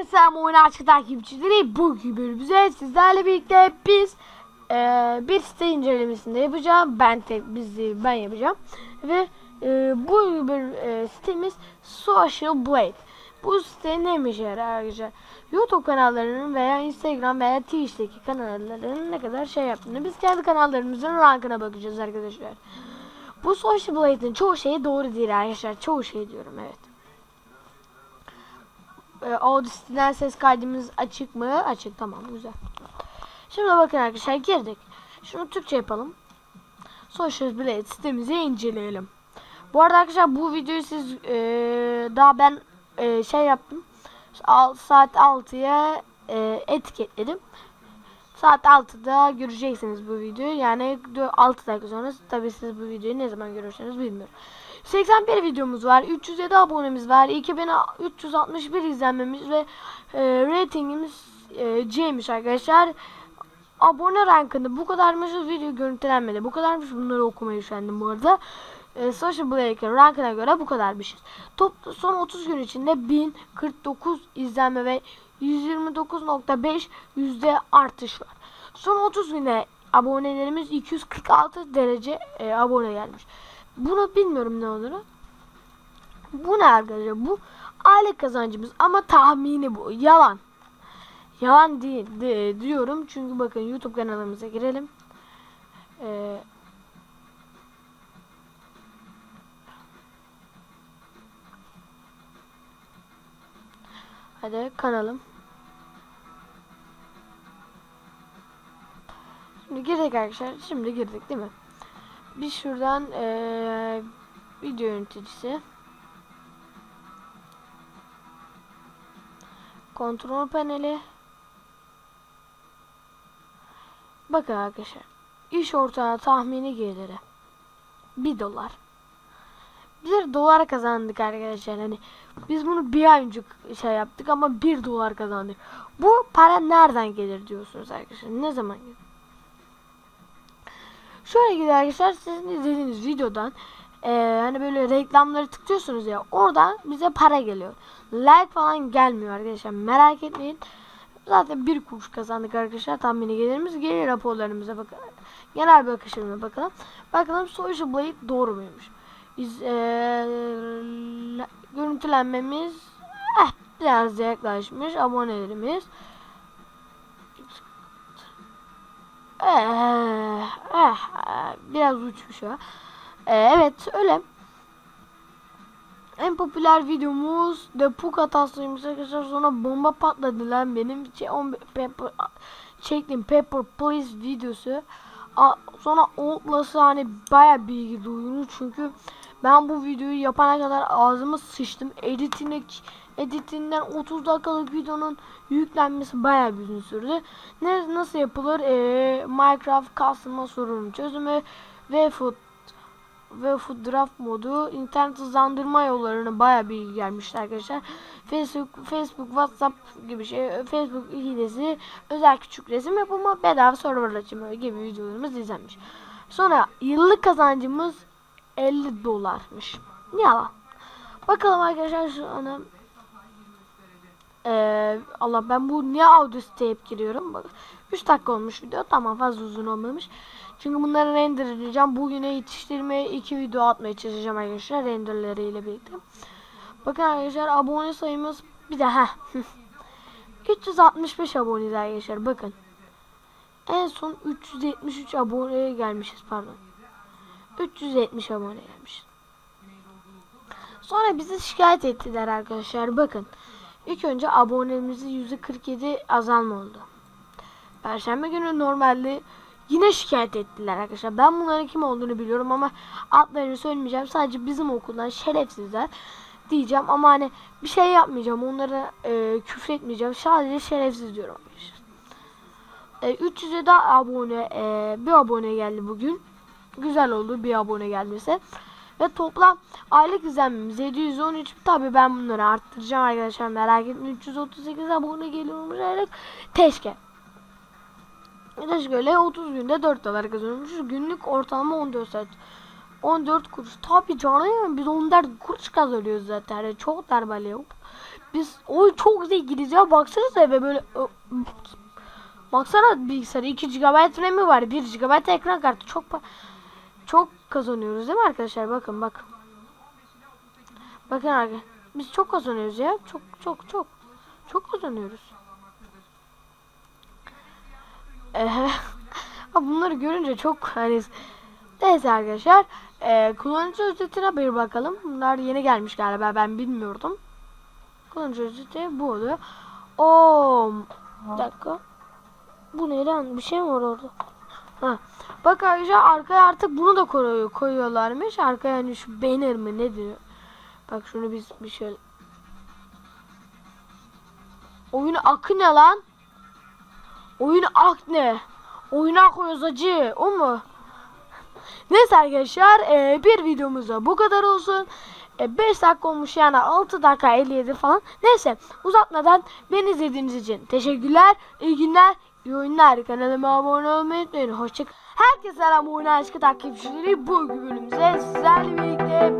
Herkese selam oyun açık takipçileri. Bugün bölümümüzde sizlerle birlikte biz eee, bir site incelemesinde yapacağım. Ben tek bizi ben yapacağım. Ve eee, bu bölüm, eee, sitemiz Social Blade. Bu site neymiş arkadaşlar? YouTube kanallarının veya Instagram veya Twitch'teki kanallarının ne kadar şey yaptığını biz kendi kanallarımızın rankına bakacağız arkadaşlar. Bu Social Blade'in çoğu şeyi doğru değil arkadaşlar. Çoğu şey diyorum evet. E, Audity'den ses kaydımız açık mı? Açık tamam güzel. Şimdi bakın arkadaşlar girdik. Şunu Türkçe yapalım. Social Blade sitemizi inceleyelim. Bu arada arkadaşlar bu videoyu siz e, daha ben e, şey yaptım. Saat 6'ya e, etiketledim. Saat 6'da göreceksiniz bu videoyu. Yani 6 dakika sonra tabii siz bu videoyu ne zaman görürseniz bilmiyorum. 81 videomuz var. 307 abonemiz var. 2361 izlenmemiz ve e, ratingimiz e, C'ymiş arkadaşlar. Abone rankında bu kadarmış video görüntülenmedi. Bu kadarmış bunları okumaya üşendim bu arada. E, Social Blake'in rankına göre bu kadarmışız. Top, son 30 gün içinde 1049 izlenme ve 129.5 yüzde artış var. Son 30 güne abonelerimiz 246 derece e, abone gelmiş. Bunu bilmiyorum ne olduğunu. Bu ne arkadaşlar? Bu aile kazancımız ama tahmini bu. Yalan. Yalan değil de, diyorum çünkü bakın YouTube kanalımıza girelim. Ee, hadi kanalım. Şimdi girdik arkadaşlar. Şimdi girdik değil mi? Biz şuradan eee, video yöneticisi. Kontrol paneli. Bakın arkadaşlar. İş ortağı tahmini geliri. 1 dolar. 1 dolar kazandık arkadaşlar. Hani biz bunu bir ay önce şey yaptık ama 1 dolar kazandık. Bu para nereden gelir diyorsunuz arkadaşlar? Ne zaman gelir Şöyle gidiyor arkadaşlar sizin izlediğiniz videodan eee, hani böyle reklamları tıklıyorsunuz ya oradan bize para geliyor. Like falan gelmiyor arkadaşlar merak etmeyin. Zaten bir kuruş kazandık arkadaşlar tahmini gelirimiz. Gelir raporlarımıza bakalım. Genel bir akışlarına bakalım. Bakalım Social Blade doğru muymuş? Biz la- görüntülenmemiz eh, biraz yaklaşmış. Abonelerimiz Eh, eh, eh, biraz uçmuş o. Eh, evet öyle. En popüler videomuz depo hatasıymış arkadaşlar. Sonra bomba patladı lan benim on- pepper, çektiğim Pepper Please videosu. A- sonra Outlast'ı hani baya bilgi duyuyoruz çünkü ben bu videoyu yapana kadar ağzıma sıçtım. Editine editinden 30 dakikalık videonun yüklenmesi bayağı bir uzun sürdü. Ne nasıl yapılır? Ee, Minecraft kasma sorunun çözümü ve food ve food draft modu internet hızlandırma yollarına bayağı bilgi gelmişti arkadaşlar. Facebook, Facebook, WhatsApp gibi şey, Facebook hilesi, özel küçük resim yapımı, bedava server açımı gibi videolarımız izlenmiş. Sonra yıllık kazancımız 50 dolarmış. Yalan. Bakalım arkadaşlar şu an ee, Allah ben bu niye audio tape giriyorum? Bak 3 dakika olmuş video. Tamam fazla uzun olmamış. Çünkü bunları render edeceğim. Bugüne yetiştirmeye iki video atmaya çalışacağım arkadaşlar renderleriyle birlikte. Bakın arkadaşlar abone sayımız bir de ha 365 aboneyiz arkadaşlar bakın. En son 373 aboneye gelmişiz pardon. 370 abone gelmiş. Sonra bizi şikayet ettiler arkadaşlar bakın. İlk önce abonemizin %47 azalma oldu. Perşembe günü normalde yine şikayet ettiler arkadaşlar. Ben bunların kim olduğunu biliyorum ama adlarını söylemeyeceğim. Sadece bizim okuldan şerefsizler diyeceğim ama hani bir şey yapmayacağım. Onlara e, küfür etmeyeceğim. Sadece şerefsiz diyorum arkadaşlar. E, 300'e de abone e, bir abone geldi bugün. Güzel oldu bir abone gelmesi. Ve toplam aylık izlenmemiz 713. Tabi ben bunları arttıracağım arkadaşlar merak etmeyin. 338 abone geliyormuş aylık. Teşke. Teşke öyle 30 günde 4 dolar kazanıyormuş. Günlük ortalama 14 saat. 14 kuruş. Tabii canım biz 14 kuruş kazanıyoruz zaten. Yani çok normal ya. Biz oy çok zenginiz ya. Baksanıza eve böyle Baksana bilgisayarı 2 GB RAM'i var. 1 GB ekran kartı. Çok çok kazanıyoruz değil mi arkadaşlar? Bakın bak. Bakın arkadaşlar. Biz çok kazanıyoruz ya. Çok çok çok. Çok kazanıyoruz. Ha, Bunları görünce çok hani neyse arkadaşlar eee kullanıcı ücretine bir bakalım. Bunlar yeni gelmiş galiba ben bilmiyordum. Kullanıcı ücreti bu oluyor. Oo, bir dakika. Bu ne lan? Bir şey mi var orada? Ha. Bak arkadaşlar arkaya artık bunu da koyuyor, koyuyorlarmış. Arkaya hani şu banner mı ne diyor? Bak şunu biz bir şöyle. Oyunu akı ne lan? Oyunu ak ne? Oyuna koyuyoruz acı. O mu? Neyse arkadaşlar e, bir videomuzda bu kadar olsun. 5 dakika olmuş yani 6 dakika 57 falan. Neyse uzatmadan beni izlediğiniz için teşekkürler. İyi günler, iyi oyunlar. Kanalıma abone olmayı unutmayın. Hoşçakalın. Herkese selam oyun aşkı takipçileri. Bu bölümümüze sizlerle birlikte bir